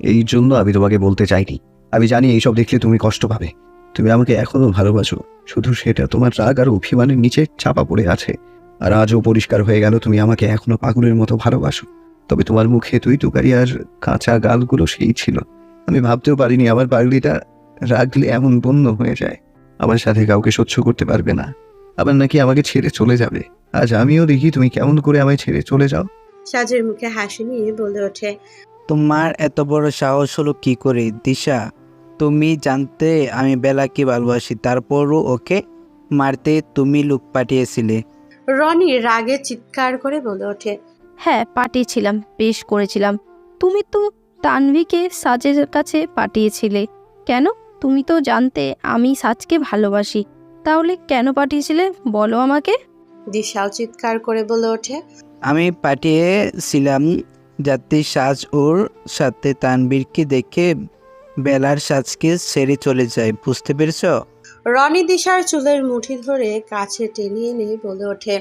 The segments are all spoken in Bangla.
এই জন্য আমি তোমাকে বলতে চাইনি। আমি জানি এইসব দেখলে তুমি কষ্ট পাবে। তুমি আমাকে এখনও ভালোবাসো। শুধু সেটা, তোমার রাগ আর অভিমানের নিচে চাপা পড়ে আছে। আর আজও পরিষ্কার হয়ে গেল, তুমি আমাকে এখনও পাগলের মতো ভালোবাসো। তবে তোমার মুখে তুই তুকারি আর কাঁচা গালগুলো সেই ছিল। আমি ভাবতেও পারিনি আমার পাগলিটা রাগলে এমন বন্য হয়ে যায়। আমার সাথে কাউকে সহ্য করতে পারবে না। আবার নাকি আমাকে ছেড়ে চলে যাবে। আজ আমিও দেখি তুমি কেমন করে আমায় ছেড়ে চলে যাও। সাজের মুখে হাসি নিয়ে বলে ওঠে। তোমার এত বড় সাহস হলো কি করে দিশা? তুমি জানতে আমি বেলাকে ভালোবাসি তারপরও ওকে মারতে তুমি লোক পাঠিয়েছিলে। রনি রাগে চিৎকার করে বলে ওঠে। হ্যাঁ পাঠিয়েছিলাম বেশ করেছিলাম। তুমি তো তানভিকে সাজের কাছে পাঠিয়েছিলে। কেন? তুমি তো জানতে আমি সাজকে ভালোবাসি। তাহলে কেন পাঠিয়েছিলে বলো আমাকে। দিশাও চিৎকার করে বলে ওঠে। আমি পাঠিয়েছিলাম যাতে সাজ ওর সাথে তানবীরকে দেখে বেলার সাজকে ছেড়ে চলে যায় বুঝতে পেরেছ? রনি দিশার চুলের মুঠি ধরে কাছে টেনে এনে বলে ওঠে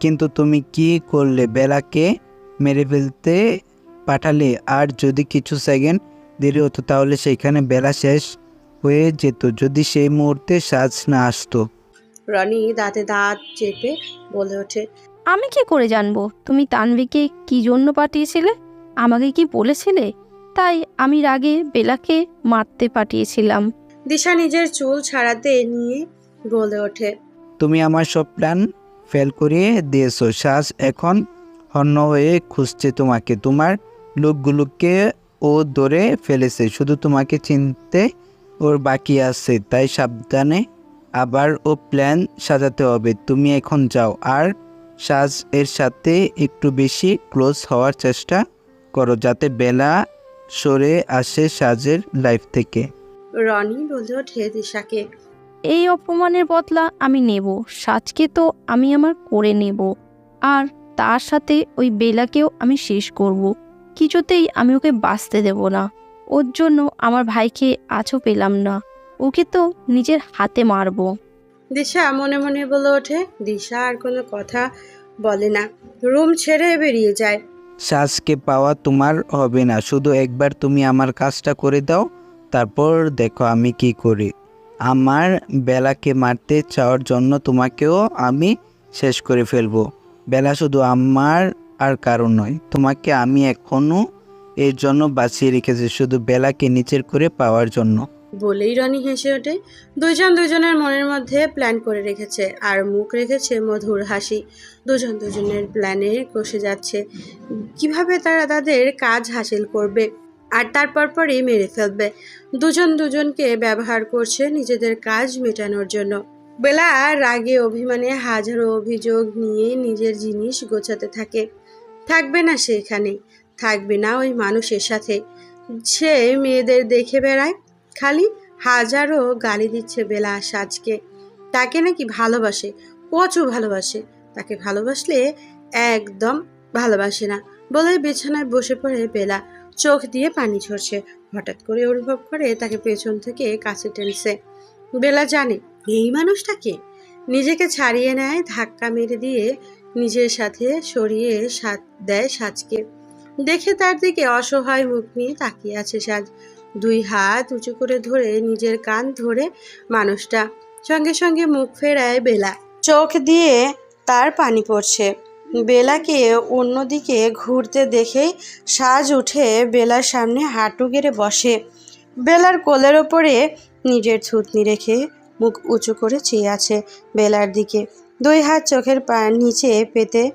কিন্তু তুমি কি করলে? বেলাকে মেরে ফেলতে পাঠালে? আর যদি কিছু সেকেন্ড দেরি হতো তাহলে সেখানে বেলা শেষ হয়ে যেত যদি সেই মুহূর্তে সাজ না আসতো। রনি দাঁতে দাঁত চেপে বলে ওঠে আমি কি করে জানব? তুমি তানভিকে কি জন্য পাঠিয়েছিলে? আমাকে কি বলেছিলে? তাই আমি রাগে বেলাকে মারতে পাঠিয়েছিলাম। দিশা নিজের চুল ছাড়াতে নিয়ে বলে ওঠে। তুমি আমার সব প্ল্যান ফেল করিয়ে দিয়েছ শ্বাস এখন হন্য হয়ে খুঁজছে তোমাকে। তোমার লোকগুলোকে ও ধরে ফেলেছে। শুধু তোমাকে চিনতে ওর বাকি আছে তাই সাবধানে আবার ও প্ল্যান সাজাতে হবে। তুমি এখন যাও আর সাজ এর সাথে একটু বেশি ক্লোজ হওয়ার চেষ্টা করো যাতে বেলা সরে আসে সাজের লাইফ থেকে। রনি বলে ওঠে দিশাকে। এই অপমানের বদলা আমি নেব সাজকে তো আমি আমার করে নেব আর তার সাথে ওই বেলাকেও আমি শেষ করব। কিছুতেই আমি ওকে বাঁচতে দেব না। ওর জন্য আমার ভাইকে আজও পেলাম না। ওকে তো নিজের হাতে মারবো। দিশা মনে মনে বলে ওঠে, দিশা আর কোনো কথা বলে না। রুম ছেড়ে বেরিয়ে যায়। শ্বাসকে পাওয়া তোমার হবে না, শুধু একবার তুমি আমার কাজটা করে দাও, তারপর দেখো আমি কি করি। আমার বেলাকে মারতে চাওয়ার জন্য তোমাকেও আমি শেষ করে ফেলব। বেলা শুধু আমার আর কারণ নয়, তোমাকে আমি এখনও এর জন্য বাঁচিয়ে রেখেছি, শুধু বেলাকে নিচের করে পাওয়ার জন্য। বলেই রনি হেসে ওঠে। দুজন দুজনের মনের মধ্যে প্ল্যান করে রেখেছে, আর মুখ রেখেছে মধুর হাসি। দুজন দুজনের প্ল্যানে কষে যাচ্ছে, কীভাবে তারা তাদের কাজ হাসিল করবে, আর তারপর পরই মেরে ফেলবে। দুজন দুজনকে ব্যবহার করছে নিজেদের কাজ মেটানোর জন্য। বেলা রাগে অভিমানে হাজারো অভিযোগ নিয়ে নিজের জিনিস গোছাতে থাকে। থাকবে না সেখানে থাকবে না ওই মানুষের সাথে। সে মেয়েদের দেখে বেড়ায় খালি হাজারো গালি দিচ্ছে বেলা সাজকে। তাকে নাকি ভালোবাসে, প্রচুর ভালোবাসে। তাকে ভালোবাসলে একদম ভালোবাসে না। বলে বিছানায় বসে পড়ে বেলা। চোখ দিয়ে পানি ঝরছে। হঠাৎ করে অনুভব করে তাকে পেছন থেকে কাছে টেনছে। বেলা জানে, এই মানুষটাকে নিজেকে ছাড়িয়ে নেয়, ধাক্কা মেরে দিয়ে নিজের সাথে সরিয়ে সাত দেয় সাজকে। দেখে তার দিকে অসহায় মুখ নিয়ে তাকিয়ে আছে সাজ। দুই হাত উঁচু করে ধরে নিজের কান ধরে মানুষটা সঙ্গে সঙ্গে মুখ ফেরায় বেলা। চোখ দিয়ে তার পানি পড়ছে। বেলাকে অন্যদিকে ঘুরতে দেখে সাজ উঠে বেলার সামনে হাঁটু গেড়ে বসে। বেলার কোলের ওপরে নিজের থুতনি রেখে মুখ উঁচু করে চেয়ে আছে বেলার দিকে। দুই হাত চোখের পা নিচে পেতে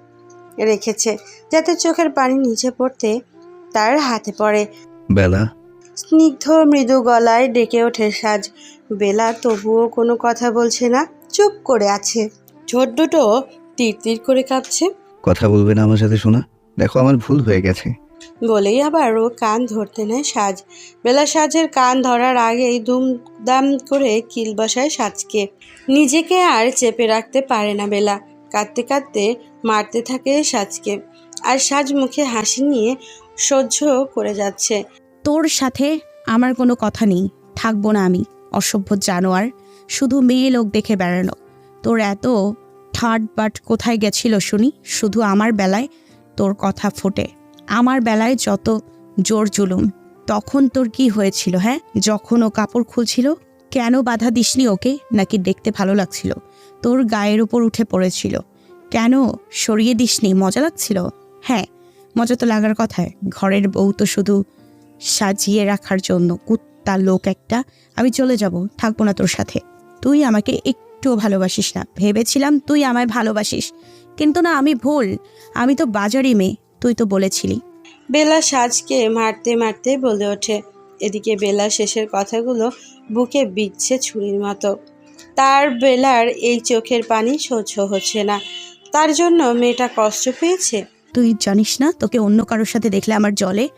রেখেছে, যাতে চোখের পানি নিচে পড়তে তার হাতে পড়ে। বেলা স্নিগ্ধ মৃদু গলায় ডেকে ওঠে সাজ। বেলা তবুও কোনো কথা বলছে না চুপ করে আছে। ঠোঁট দুটো তীর তীর করে কাঁপছে। কথা বলবে না আমার সাথে শোনা দেখো আমার ভুল হয়ে গেছে। বলেই আবার ও কান ধরতে নেয় সাজ। বেলা সাজের কান ধরার আগেই দুমদাম করে কিল বসায় সাজকে। নিজেকে আর চেপে রাখতে পারে না বেলা। কাঁদতে কাঁদতে মারতে থাকে সাজকে। আর সাজ মুখে হাসি নিয়ে সহ্য করে যাচ্ছে। তোর সাথে আমার কোনো কথা নেই। থাকব না আমি, অসভ্য জানোয়ার। শুধু মেয়ে লোক দেখে বেড়ানো তোর এত ঠাট বাট কোথায় গেছিল শুনি? শুধু আমার বেলায় তোর কথা ফোটে। আমার বেলায় যত জোর জুলুম। তখন তোর কি হয়েছিল হ্যাঁ? যখন ও কাপড় খুলছিল? কেন বাধা দিসনি ওকে? নাকি দেখতে ভালো লাগছিল? তোর গায়ের ওপর উঠে পড়েছিল। কেন সরিয়ে দিসনি? মজা লাগছিল? হ্যাঁ মজা তো লাগার কথায়। ঘরের বউ তো শুধু সাজিয়ে রাখার জন্য কুত্তা লোক একটা। আমি চলে যাব থাকব না তোর সাথে। তুই আমাকে একটুও ভালোবাসিস না। ভেবেছিলাম তুই আমায় ভালোবাসিস কিন্তু না আমি ভুল। আমি তো বাজারি মেয়ে তুই তো বলেছিলি। বেলা সাজকে মারতে মারতে বলে ওঠে। এদিকে বেলা শেষের কথাগুলো বুকে বিচ্ছে ছুরির মতো। তার বেলার এই চোখের পানি সহ্য হচ্ছে না। তার জন্য মেয়েটা কষ্ট পেয়েছে? তুই জানিস না তোকে অন্য কারোর সাথে দেখলে আমার জলে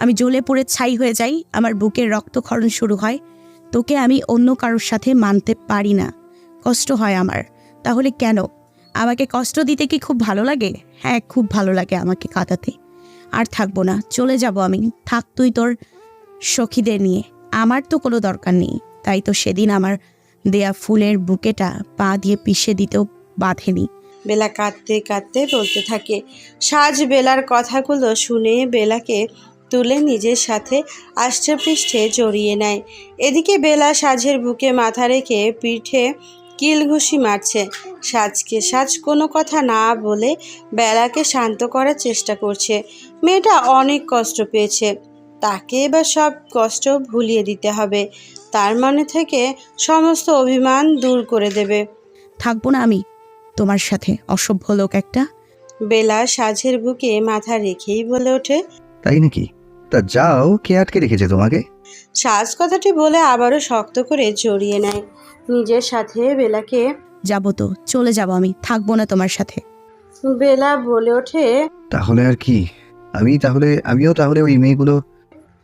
আমি জ্বলে পড়ে ছাই হয়ে যাই, আমার বুকের রক্তক্ষরণ শুরু হয়। তোকে আমি অন্য কারোর সাথে মানতে পারি না। কষ্ট হয় আমার। তাহলে কেন? আমাকে কষ্ট দিতে কি খুব ভালো লাগে? হ্যাঁ খুব ভালো লাগে আমাকে কাঁদাতে। আর থাকব না। চলে যাব আমি। থাক তুই তোর সখীদের নিয়ে। আমার তো কোনো দরকার নেই। তাই তো সেদিন আমার দেয়া ফুলের বুকেটা পা দিয়ে পিষে দিতেও বাঁধেনি। বেলা কাঁদতে কাঁদতে বলতে থাকে। সাজ বেলার কথাগুলো শুনে বেলাকে তুলে নিজের সাথে আষ্টে পৃষ্ঠে জড়িয়ে নেয়। এদিকে বেলা সাজের বুকে মাথা রেখে পিঠে কিল ঘুষি মারছে। সাজকে সাজ কোনো কথা না বলে বেলাকে শান্ত করার চেষ্টা করছে। মেয়েটা অনেক কষ্ট পেয়েছে। তাকে এবার সব কষ্ট ভুলিয়ে দিতে হবে। তার মনে থেকে সমস্ত অভিমান দূর করে দেবে। থাকব না আমি। তোমার সাথে অসভ্য লোক একটা। বেলা সাজের বুকে মাথা রেখেই বলে ওঠে। তাই নাকি? তা যাও কে আটকে রেখেছে তোমাকে? সাজ কথাটি বলে আবারও শক্ত করে জড়িয়ে নেয়। নিজের সাথে বেলাকে যাব তো চলে যাব আমি থাকব না তোমার সাথে। বেলা বলে ওঠে তাহলে আর কি? আমি তাহলে আমিও তাহলে ওই মেয়েগুলো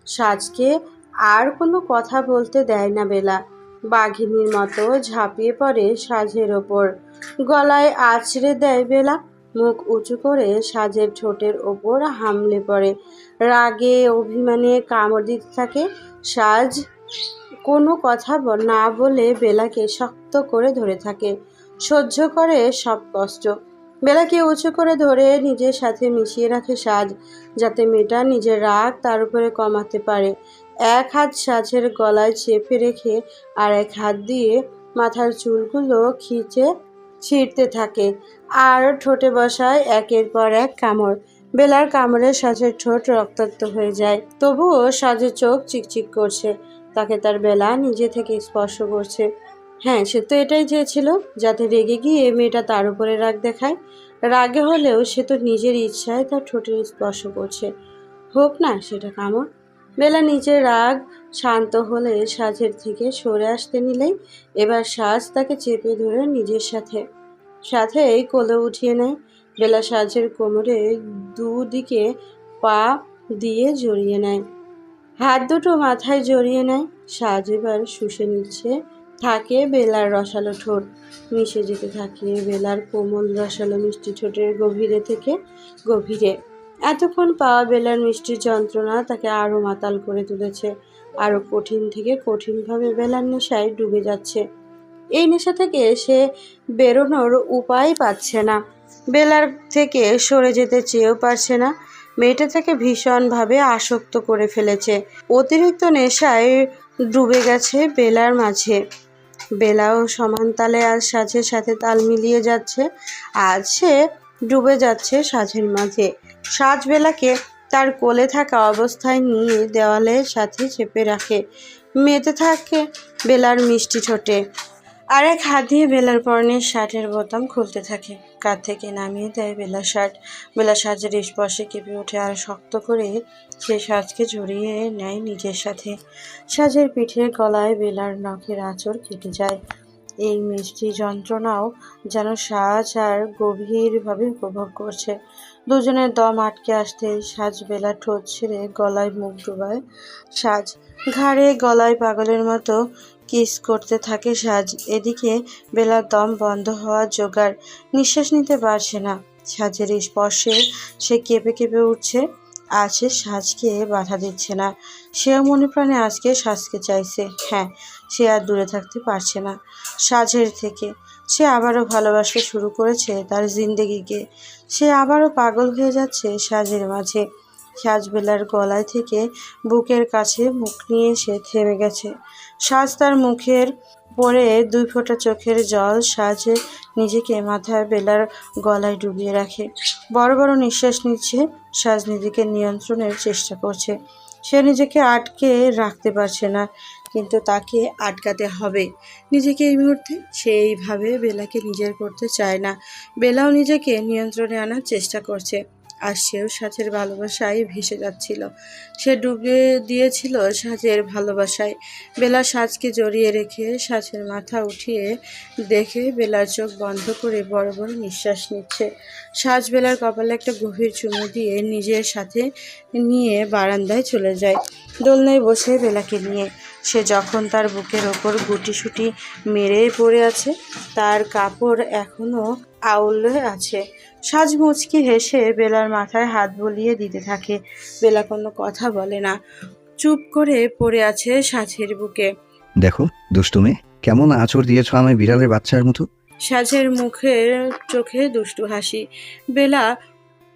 সাজকে আর কোনো কথা বলতে দেয় না বেলা। বাঘিনীর মতো ঝাঁপিয়ে পড়ে সাজের ওপর। গলায় আছড়ে দেয় বেলা মুখ উঁচু করে সাজের ঠোঁটের ওপর হামলে পড়ে। রাগে, অভিমানে কামড় দিতে থাকে। সাজ কোনো কথা না বলে বেলাকে শক্ত করে ধরে থাকে। সহ্য করে সব কষ্ট। বেলাকে উঁচু করে ধরে নিজের সাথে মিশিয়ে রাখে সাজ, যাতে মেয়েটা নিজের রাগ তার উপরে কমাতে পারে। এক হাত সাজের গলায় চেপে রেখে আর এক হাত দিয়ে মাথার চুলগুলো খিচে ছিঁড়তে থাকে। আর ঠোঁটে বসায় একের পর এক কামড়। বেলার কামড়ে সাজের ঠোঁট রক্তাক্ত হয়ে যায়। তবুও সাজের চোখ চিকচিক করছে। তাকে তার বেলা নিজে থেকে স্পর্শ করছে। হ্যাঁ সে তো এটাই চেয়েছিল, যাতে রেগে গিয়ে মেয়েটা তার উপরে রাগ দেখায়। রাগে হলেও সে তো নিজের ইচ্ছায় তার ঠোঁটের স্পর্শ করছে। হোক না, সেটা কামড়। বেলা নিজের রাগ শান্ত হলে সাজের থেকে সরে আসতে নিলেই এবার সাজ তাকে চেপে ধরে নিজের সাথে সাথে এই কোলে উঠিয়ে নেয়। বেলা সাজের কোমরে দুদিকে পা দিয়ে জড়িয়ে নেয়। হাত দুটো মাথায় জড়িয়ে নেয়। সাজ এবার শুষে নিচ্ছে, থাকে বেলার রসালো ঠোঁট। মিশে যেতে থাকে বেলার কোমল রসালো মিষ্টি ঠোঁটের গভীরে থেকে গভীরে। এতক্ষণ পাওয়া বেলার মিষ্টির যন্ত্রণা তাকে আরও মাতাল করে তুলেছে। আরও কঠিন থেকে কঠিনভাবে বেলার নেশায় ডুবে যাচ্ছে। এই নেশা থেকে সে বেরোনোর উপায় পাচ্ছে না। বেলার থেকে সরে যেতে চেয়েও পারছে না। মেয়েটা তাকে ভীষণভাবে আসক্ত করে ফেলেছে। অতিরিক্ত নেশায় ডুবে গেছে বেলার মাঝে। বেলাও সমান তালে আজ সাজের সাথে তাল মিলিয়ে যাচ্ছে। আজ সে ডুবে যাচ্ছে সাজের মাঝে। সাজ বেলাকে তার কোলে থাকা অবস্থায় নিয়ে দেওয়ালের সাথে চেপে রাখে। মেতে থাকে বেলার মিষ্টি ঠোঁটে। আর এক হাত দিয়ে বেলার পরনের শার্টের বোতাম খুলতে থাকে। কাঁধ থেকে নামিয়ে দেয় বেলার শার্ট। বেলা সাজের স্পর্শে কেঁপে ওঠে আর শক্ত করে সে সাজকে জড়িয়ে নেয় নিজের সাথে। সাজের পিঠের গলায় বেলার নখের আঁচড় কেটে যায়। এই মিষ্টি যন্ত্রণাও যেন সাজ আর গভীরভাবে উপভোগ করছে। দুজনের দম আটকে আসতে সাজ বেলা ঠোঁট ছেড়ে গলায় মুখ ডুবায়। সাজ ঘাড়ে গলায় পাগলের মতো কিস করতে থাকে সাজ। এদিকে বেলার দম বন্ধ হওয়ার জোগাড় নিঃশ্বাস নিতে পারছে না। সাজের স্পর্শে সে কেঁপে কেঁপে উঠছে। সে সাজকে বাধা দিচ্ছে না। সেও মনে প্রাণে আজকে সাজকে চাইছে। হ্যাঁ সে আর দূরে থাকতে পারছে না সাজের থেকে। সে আবারও ভালোবাসতে শুরু করেছে তার জিন্দেগিকে। সে আবারও পাগল হয়ে যাচ্ছে সাজের মাঝে। সাজ বেলার গলায় থেকে বুকের কাছে মুখ নিয়ে সে থেমে গেছে। সাজ তার মুখের পরে দুই ফোঁটা চোখের জল সাজে নিজেকে মাথায় বেলার গলায় ডুবিয়ে রাখে। বড় বড় নিঃশ্বাস নিচ্ছে, সাজ নিজেকে নিয়ন্ত্রণের চেষ্টা করছে। সে নিজেকে আটকে রাখতে পারছে না, কিন্তু তাকে আটকাতে হবে। নিজেকে এই মুহূর্তে সে এইভাবে বেলাকে নিজের করতে চায় না। বেলাও নিজেকে নিয়ন্ত্রণে আনার চেষ্টা করছে। আর সেও সাজের ভালোবাসায় ভেসে যাচ্ছিল। সে ডুবে দিয়েছিল সাজের ভালোবাসায়। বেলা সাজকে জড়িয়ে রেখে সাজের মাথা উঠিয়ে দেখে বেলার চোখ বন্ধ করে বড় বড় নিঃশ্বাস নিচ্ছে। সাজ বেলার কপালে একটা গভীর চুমু দিয়ে নিজের সাথে নিয়ে বারান্দায় চলে যায়। দোলনায় বসে বেলাকে নিয়ে সে যখন তার বুকের ওপর গুটিসুটি মেরে পড়ে আছে তার কাপড় এখনও আউলে আছে। সাজ মুচকি হেসে বেলার মাথায় হাত বলিয়ে দিতে থাকে। বেলা কোনো কথা বলে না। চুপ করে পড়ে আছে সাজের বুকে। দেখো দুষ্টুমে কেমন আচর দিয়েছ আমায় বিড়ালের বাচ্চার মতো? সাজের মুখের চোখে দুষ্টু হাসি। বেলা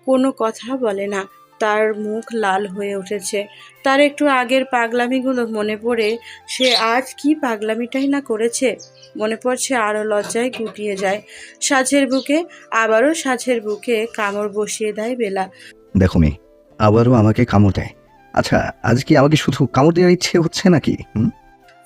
কোনো কথা বলে না। তার মুখ লাল হয়ে উঠেছে। তার একটু আগের পাগলামিগুলো মনে পড়ে সে আজ কি পাগলামিটাই না করেছে? মনে পড়ছে আরও লজ্জায় গুটিয়ে যায়। সাজের বুকে আবারও সাজের বুকে কামড় বসিয়ে দেয় বেলা। দেখো মেয়ে আবারও আমাকে কামড় দেয়। আচ্ছা আজ কি আমাকে শুধু কামড় দেওয়ার ইচ্ছে হচ্ছে নাকি হুম?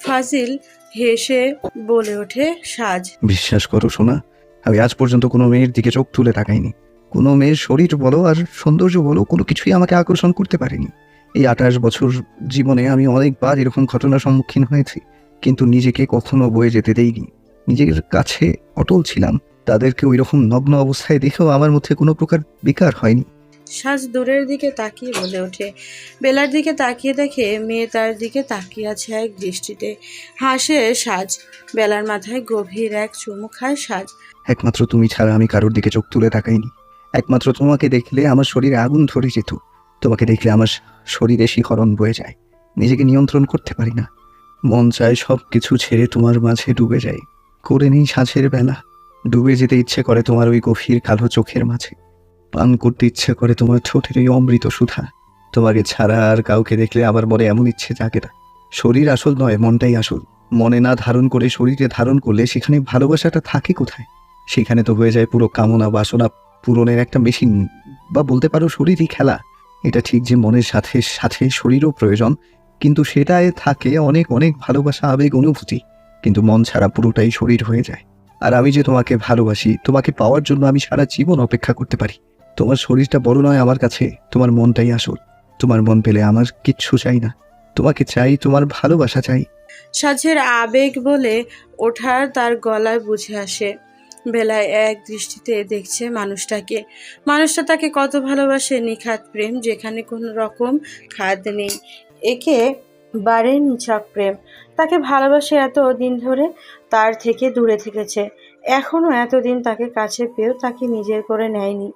ফাজিল হেসে বলে ওঠে সাজ বিশ্বাস করো শোনা আমি আজ পর্যন্ত কোনো মেয়ের দিকে চোখ তুলে তাকাইনি। কোনো মেয়ের শরীর বলো আর সৌন্দর্য বলো কোনো কিছুই আমাকে আকর্ষণ করতে পারেনি। এই আঠাশ বছর জীবনে আমি অনেকবার এরকম ঘটনার সম্মুখীন হয়েছি কিন্তু নিজেকে কখনো বয়ে যেতে দেইনি। নিজের কাছে অটল ছিলাম। তাদেরকে ওই রকম নগ্ন অবস্থায় দেখেও আমার মধ্যে কোনো প্রকার বিকার হয়নি। সাজ দূরের দিকে তাকিয়ে বলে ওঠে। বেলার দিকে তাকিয়ে দেখে মেয়ে তার দিকে তাকিয়ে আছে এক দৃষ্টিতে। হাসে সাজ। বেলার মাথায় গভীর এক চুমু খায় সাজ। একমাত্র তুমি ছাড়া আমি কারোর দিকে চোখ তুলে তাকাইনি। একমাত্র তোমাকে দেখলে আমার শরীরে আগুন ধরে যেত। তোমাকে দেখলে আমার শরীরে শিহরণ বয়ে যায়। নিজেকে নিয়ন্ত্রণ করতে পারি না। মন চায় সব কিছু ছেড়ে তোমার মাঝে ডুবে যাই। করে নেই সাঁঝের বেলা। ডুবে যেতে ইচ্ছে করে তোমার ওই গভীর কালো চোখের মাঝে। পান করতে ইচ্ছে করে তোমার ঠোঁটের ওই অমৃত সুধা। তোমাকে ছাড়া আর কাউকে দেখলে আমার মনে এমন ইচ্ছে জাগে না। শরীর আসল নয়, মনটাই আসল। মনে না ধারণ করে শরীরে ধারণ করলে সেখানে ভালোবাসাটা থাকে কোথায়? সেখানে তো হয়ে যায় পুরো কামনা বাসনা পূরণের একটা মেশিন বা বলতে পারো শরীরই খেলা। এটা ঠিক যে মনের সাথে সাথে শরীরও প্রয়োজন, কিন্তু সেটায় থাকে অনেক অনেক ভালোবাসা, আবেগ, অনুভূতি। কিন্তু মন ছাড়া পুরোটাই শরীর হয়ে যায়। আর আমি যে তোমাকে ভালোবাসি, তোমাকে পাওয়ার জন্য আমি সারা জীবন অপেক্ষা করতে পারি। তোমার শরীরটা বড় নয় আমার কাছে, তোমার মনটাই আসল। তোমার মন পেলে আমার কিচ্ছু চাই না। তোমাকে চাই, তোমার ভালোবাসা চাই। সাজের আবেগ বলে ওঠার তার গলায় বুঝে আসে। বেলায় এক দৃষ্টিতে দেখছে মানুষটাকে। মানুষটা তাকে কত ভালোবাসে, নিখাত প্রেম, যেখানে কোনো রকম খাদ নেই। একে বারে নিছক প্রেম। তাকে ভালোবাসে এত দিন ধরে, তার থেকে দূরে থেকেছে। এখনও এতদিন তাকে কাছে পেয়েও তাকে নিজের করে নেয়নি।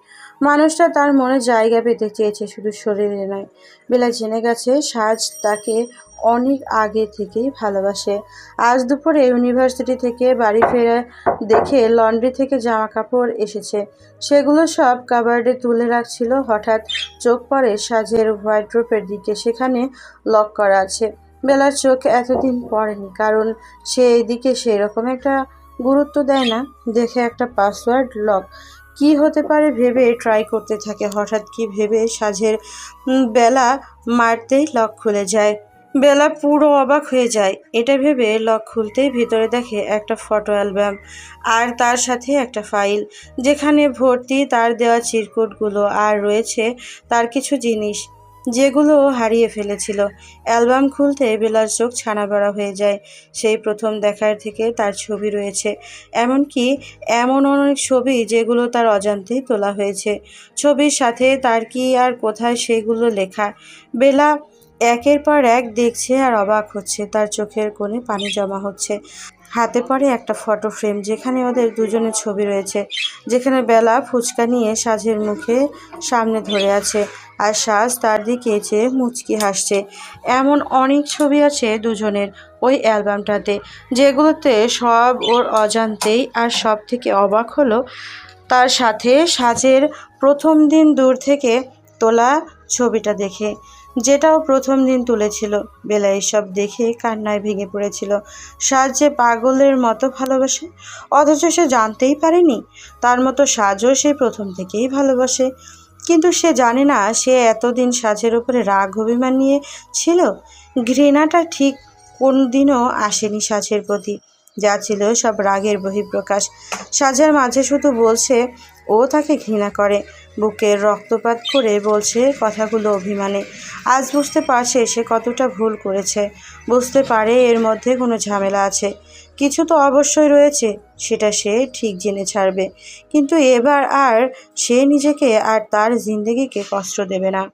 মানুষটা তার মনে জায়গা পেতে চেয়েছে, শুধু শরীরে নয়। বেলা জেনে গেছে, সাজ তাকে অনেক আগে থেকেই ভালোবাসে। আজ দুপুরে ইউনিভার্সিটি থেকে বাড়ি ফেরা দেখে লন্ড্রি থেকে জামা কাপড় এসেছে। সেগুলো সব কাবার্ডে তুলে রাখছিল। হঠাৎ চোখ পড়ে সাজের হোয়াইট্রোপের দিকে, সেখানে লক করা আছে। বেলার চোখ এতদিন পড়েনি, কারণ সে এদিকে সেরকম একটা গুরুত্ব দেয় না। দেখে একটা পাসওয়ার্ড লক। কি হতে পারে ভেবে ট্রাই করতে থাকে। হঠাৎ কি ভেবে সাজের বেলা মারতেই লক খুলে যায়। বেলা পুরো অবাক হয়ে যায়। এটা ভেবে লক খুলতেই ভিতরে দেখে একটা ফটো অ্যালবাম আর তার সাথে একটা ফাইল, যেখানে ভর্তি তার দেওয়া চিরকুটগুলো আর রয়েছে তার কিছু জিনিস। যেগুলো হারিয়ে ফেলেছিল। অ্যালবাম খুলতে বেলার চোখ ছানা বড়া হয়ে যায়। সেই প্রথম দেখার থেকে তার ছবি রয়েছে। এমনকি এমন অনেক ছবি যেগুলো তার অজান্তেই তোলা হয়েছে। ছবির সাথে তার কি আর কোথায় সেগুলো লেখা? বেলা একের পর এক দেখছে আর অবাক হচ্ছে। তার চোখের কোণে পানি জমা হচ্ছে। হাতে পড়ে একটা ফটো ফ্রেম যেখানে ওদের দুজনের ছবি রয়েছে, যেখানে বেলা ফুচকা নিয়ে সাজের মুখে সামনে ধরে আছে আর সাজ তার দিকে চেয়ে মুচকি হাসছে। এমন অনেক ছবি আছে দুজনের ওই অ্যালবামটাতে, যেগুলোতে সব ওর অজান্তেই আর সব থেকে অবাক হলো তার সাথে সাজের প্রথম দিন দূর থেকে তোলা ছবিটা দেখে। যেটাও প্রথম দিন তুলেছিল। বেলা এসব দেখে কান্নায় ভেঙে পড়েছিল। সাজ যে পাগলের মতো ভালোবাসে। অথচ সে জানতেই পারেনি, তার মতো সাজও সে প্রথম থেকেই ভালোবাসে। কিন্তু সে জানে না, সে এতদিন সাজের উপরে রাগ, অভিমান নিয়ে ছিল। ঘৃণাটা ঠিক কোন দিনও আসেনি সাজের প্রতি। যা ছিল সব রাগের বহিঃপ্রকাশ। সাজের মাঝে শুধু বলছে, ও তাকে ঘৃণা করে। বুকের রক্তপাত করে বলছে কথাগুলো অভিমানে। আজ বুঝতে পারছে সে কতটা ভুল করেছে। বুঝতে পারে এর মধ্যে কোনো ঝামেলা আছে। কিছু তো অবশ্যই রয়েছে, সেটা সে ঠিক জেনে ছাড়বে। কিন্তু এবার আর সে নিজেকে আর তার জিন্দগিকে কষ্ট দেবে না।